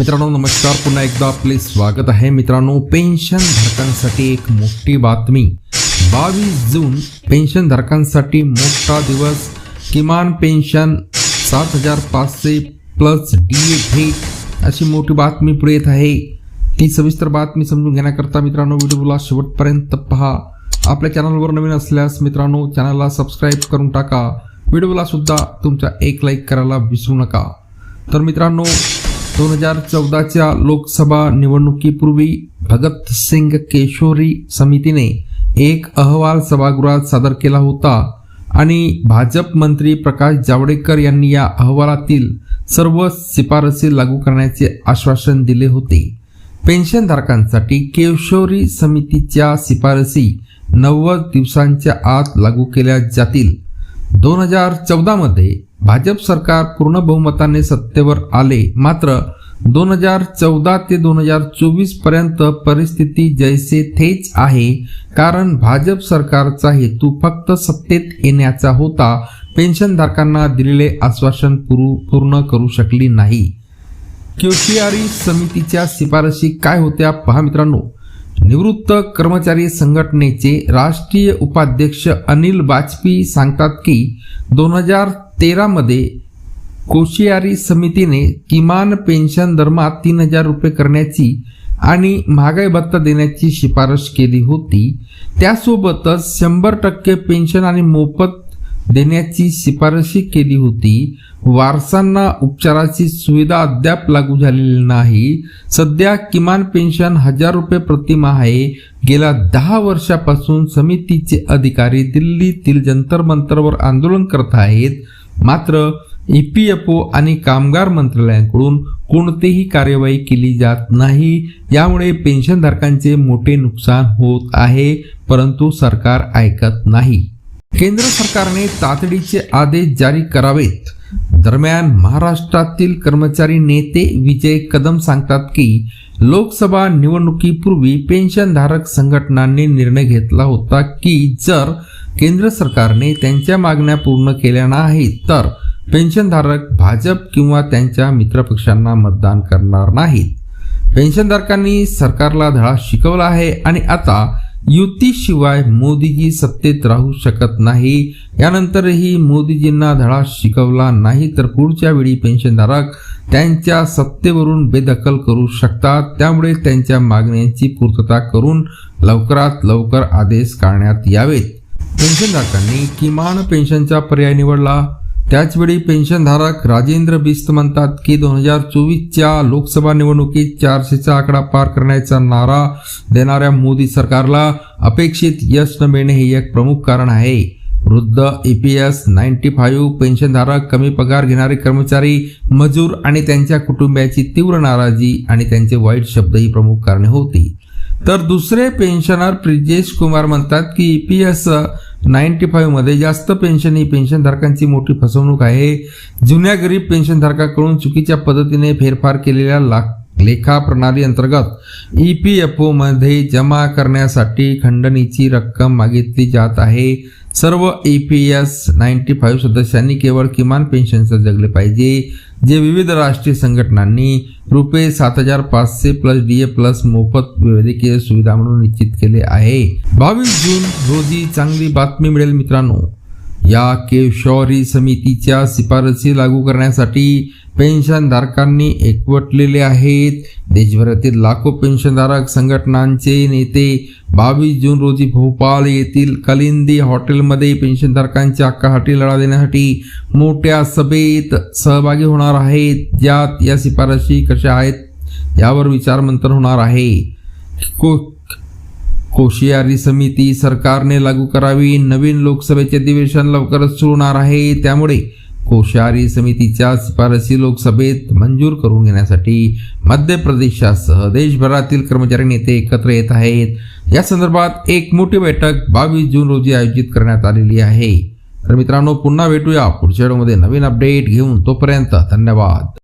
मित्रांनो नमस्कार. पुन्हा एकदा आपले स्वागत आहे. मित्रांनो पेन्शन धारकांसाठी एक मोठी बातमी. बावीस जून पेन्शन धारकांसाठी मोठा दिवस. किमान पेन्शन सात हजार पाचशे प्लस डी ए भेट अशी मोठी बातमी पुढे येत आहे. ती सविस्तर बातमी समजून घेण्याकरता मित्रांनो व्हिडिओला शेवटपर्यंत पहा. आपल्या चॅनलवर नवीन असल्यास मित्रांनो चॅनलला सबस्क्राईब करून टाका. व्हिडिओला सुद्धा तुमचा एक लाईक करायला विसरू नका. तर मित्रांनो दोन हजार चौदाच्या लोकसभा निवडणुकीपूर्वी भगतसिंग केशोरी समितीने एक अहवाल सभागृहात सादर केला होता आणि भाजप मंत्री प्रकाश जावडेकर यांनी या अहवालातील सर्व शिफारसी लागू करण्याचे आश्वासन दिले होते. पेन्शनधारकांसाठी केशोरी समितीच्या शिफारसी नव्वद दिवसांच्या आत लागू केल्या जातील. दोन हजार चौदामध्ये भाजप सरकार पूर्ण बहुमताने सत्तेवर आले मात्र दोन हजार चौदा ते दोन हजार चोवीसपर्यंत परिस्थिती जैसे थेच आहे. कारण भाजप सरकारचा हेतू फक्त सत्तेत येण्याचा होता. पेन्शनधारकांना दिलेले आश्वासन पूर्ण करू शकली नाही. क्युशियारी समितीच्या शिफारशी काय होत्या पहा मित्रांनो. निवृत्त कर्मचारी संघटनेचे राष्ट्रीय उपाध्यक्ष अनिल बाजपेयी सांगतात की दोन हजार तेरामध्ये कोशियारी समितीने किमान पेन्शन दरमात तीन हजार रुपये करण्याची आणि महागाई भत्ता देण्याची शिफारस केली होती. त्यासोबतच शंभर टक्के पेन्शन आणि मोफत देण्याची शिफारशी केली होती. वारसांना उपचाराची सुविधा अद्याप लागू झालेली नाही. सध्या किमान पेन्शन हजार रुपये प्रतिमाह आहे. गेल्या दहा वर्षापासून समितीचे अधिकारी दिल्लीतील जंतर मंतरवर आंदोलन करत आहेत. मात्र ई पी एफ ओ आणि कामगार मंत्रालयाकडून कोणतीही कार्यवाही केली जात नाही. यामुळे पेन्शनधारकांचे मोठे नुकसान होत आहे परंतु सरकार ऐकत नाही. केंद्र सरकारने तातडीचे आदेश जारी करावेत. दरम्यान महाराष्ट्रातील कर्मचारी नेते विजय कदम सांगतात की लोकसभा निवडणुकीपूर्वी पेन्शनधारक संघटनांनी निर्णय घेतला होता की जर केंद्र सरकारने त्यांच्या मागण्या पूर्ण केल्या नाहीत तर पेन्शनधारक भाजप किंवा त्यांच्या मित्रपक्षांना मतदान करणार नाहीत. पेन्शनधारकांनी सरकारला धडा शिकवला आहे आणि आता युतीशिवाय मोदीजी सत्तेत राहू शकत नाही. यानंतरही मोदीजींना धडा शिकवला नाही तर पुढच्या वेळी पेन्शनधारक त्यांच्या सत्तेवरून बेदखल करू शकतात. त्यामुळे त्यांच्या मागण्यांची पूर्तता करून लवकरात लवकर आदेश काढण्यात यावेत. पेन्शनधारकांनी किमान पेन्शनचा पर्याय निवडला. त्याचवेळी पेन्शनधारक राजेंद्र बिस्त म्हणतात की दोन हजार चोवीसच्या लोकसभा निवडणुकीत चारशेचा आकडा पार करण्याचा नारा देणाऱ्या मोदी सरकारला अपेक्षित यश न मिळणे हे एक प्रमुख कारण आहे. वृद्ध E P S ninety five पेन्शनधारक कमी पगार घेणारे कर्मचारी मजूर आणि त्यांच्या कुटुंबियाची तीव्र नाराजी आणि त्यांचे वाईट शब्द ही प्रमुख कारणे होती. तर दुसरे पेन्शनर ब्रिजेश कुमार म्हणतात की ई पी एस नाईन्टी फाईव्हमध्ये जास्त पेन्शन ही पेन्शनधारकांची मोठी फसवणूक आहे. जुन्या गरीब पेन्शनधारकाकडून चुकीच्या पद्धतीने फेरफार केलेल्या लाख लेखा प्रणाली अंतर्गत ई पी एफ ओमध्ये जमा करण्यासाठी खंडणीची रक्कम मागितली जात आहे. सर्व E P S ninety five सदस्यांनी केवळ किमान पेन्शनचं जगले पाहिजे. जे विविध राष्ट्रीय संघटनांनी रुपये सात हजार पाचशे प्लस डी ए प्लस मोफत वैद्यकीय सुविधा म्हणून निश्चित केले आहे. बावीस जून रोजी चांगली बातमी मिळेल मित्रांनो. या केशौरी समितीच्या शिफारसी लागू करण्यासाठी पेन्शनधारकांनी एकवटलेले आहेत. देशभरातील लाखो पेन्शनधारक संघटनांचे नेते बावीस जून रोजी भोपाळ येथील कलिंदी हॉटेलमध्ये पेन्शनधारकांच्या हक्कासाठी लढा देण्यासाठी मोठ्या सभेत सहभागी होणार आहेत. ज्यात या शिफारशी कशा आहेत यावर विचारमंथन होणार आहे. को कोशियारी समिती सरकारने लागू करावी. नवीन लोकसभेचे अधिवेशन लवकरच सुरू होणार आहे. त्यामुळे कोश्यारी समितीच्या शिफारसी लोकसभेत मंजूर करून घेण्यासाठी मध्य प्रदेशासह देशभरातील कर्मचारी नेते एकत्र येत आहेत. या संदर्भात एक मोठी बैठक बावीस जून रोजी आयोजित करण्यात आलेली आहे. तर मित्रांनो पुन्हा भेटूया पुढच्या व्हिडिओमध्ये. नवीन अपडेट घेऊन तोपर्यंत धन्यवाद.